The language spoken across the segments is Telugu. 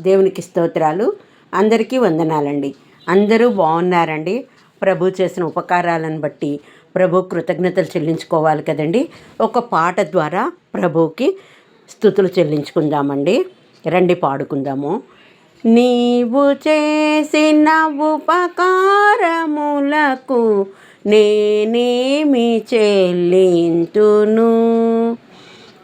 దేవునికి స్తోత్రాలు. అందరికీ వందనాలండి. అందరూ బాగున్నారండి. ప్రభు చేసిన ఉపకారాలను బట్టి ప్రభు కృతజ్ఞతలు చెల్లించుకోవాలి కదండి. ఒక పాట ద్వారా ప్రభువుకి స్థుతులు చెల్లించుకుందామండి. రండి పాడుకుందాము. నీవు చేసిన ఉపకారములకు నేనేమి చెల్లింతును?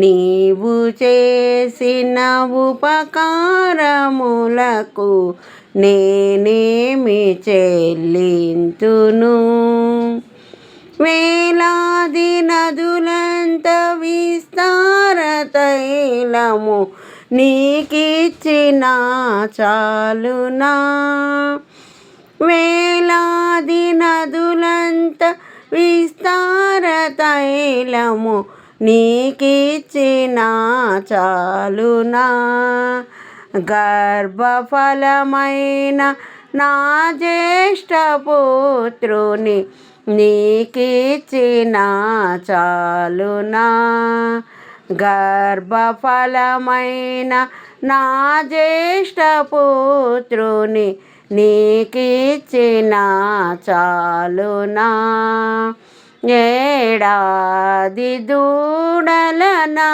నీవు చేసిన ఉపకారములకు నేనేమి చెల్లింతును వేలాది నదులంత విస్తార తైలము నీకిచ్చిన చాలునా? వేలాది నీకిచ్చిన చాలునా. గర్భఫలమైన నా జ్యేష్ఠపుత్రుని నీకిచ్చిన చాలునా. గర్భఫలమైన నా జ్యేష్ఠపుత్రుని నీకిచ్చిన చాలునా. ఏడాది దూడలనా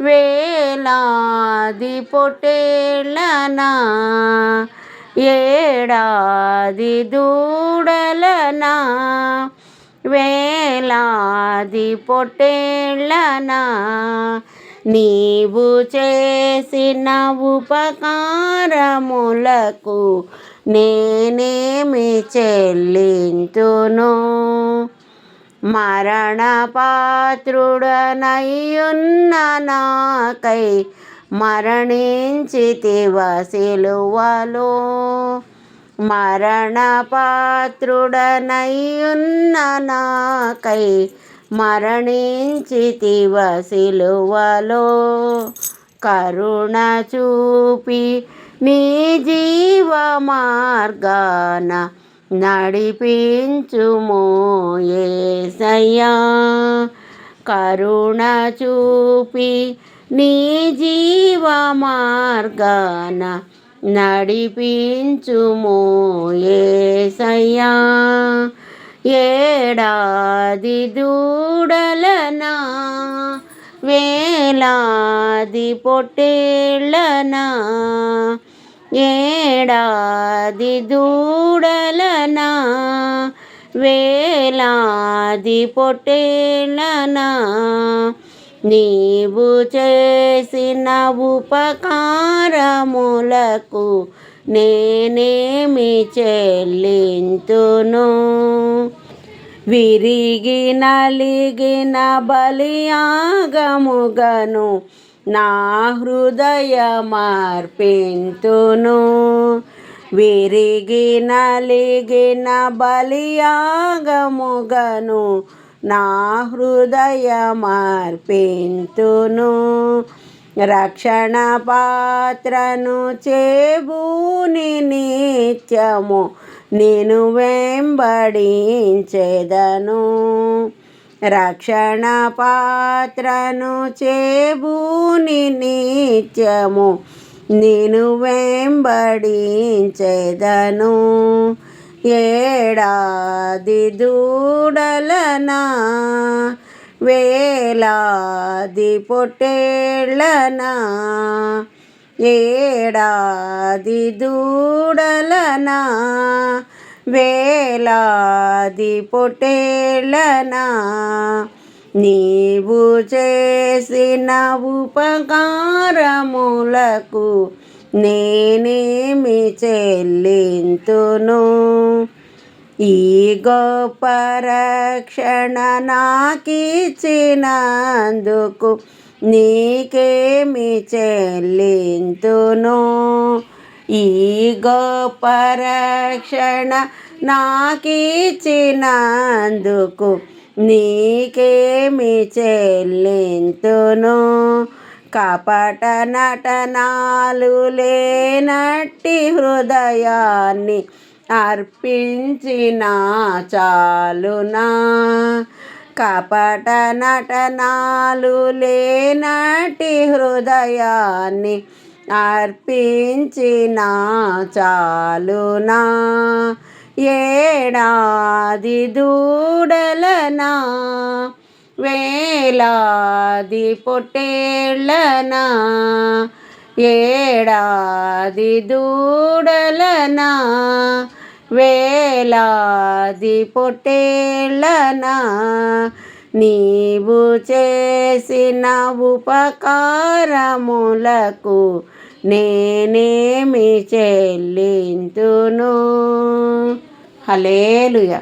వేలాది పొటేళ్ళనా ఏడాది దూడలనా వేలాది పొటేళ్ళనా నీవు చేసిన ఉపకారములకు నేనేమి చెల్లింతును మరణపాత్రుడనయ్యున్న నాకై మరణించితివ సిలువలో మరణపాత్రుడనయ్యున్న నాకై మరణించితివ సిలువలో కరుణ చూపి నీ జీవ మార్గాన నడిపించుమోయేసయ్యా కరుణ చూపి నీ జీవ మార్గాన నడిపించుమోయేసయ్యా ఏడాది దూడలనా వేలాది పొట్టేళ్ళనా ఏడాది దూడలనా వేలాది పొట్టేలనా నీవు చేసిన ఉపకారములకు నేనేమి చెల్లింతును? విరిగి నలిగిన బలియాగముగను నా హృదయ మార్పింతును విరిగి నలిగిన బలియాగముగను నా హృదయ మార్పింతును రక్షణ పాత్రను చేబూని నిత్యము నేను వెంబడించెదను. రక్షణ పాత్రను చేబూని నిత్యము నేను వెంబడించెదను. ఏడాది దూడలనా వేలాది పొట్టేళ్ళనా ఏడాది దూడలనా వేలాది పొటేలనా నీవు చేసిన ఉపకారములకు నేనేమి చెల్లింతును? ఈ గొప్ప రక్షణ నాకిచ్చినందుకు నీకేమి చెల్లింతును? ఈ గోపరక్షణ నాకిచ్చినందుకు నీకేమి చెల్లింతును? కపట నటనాలు లేనట్టి హృదయాన్ని అర్పించిన చాలునా? కపట నటనాలు లేనటి హృదయాన్ని అర్పించిన చాలునా. ఏడాది దూడలనా. వేలాది పొట్టేళ్ళనా ఏడాది దూడలనా. వేలాది పొట్టేళ్ళనా నీవు చేసిన ఉపకారములకు నేనేమి చెల్లింతును హలేలుయ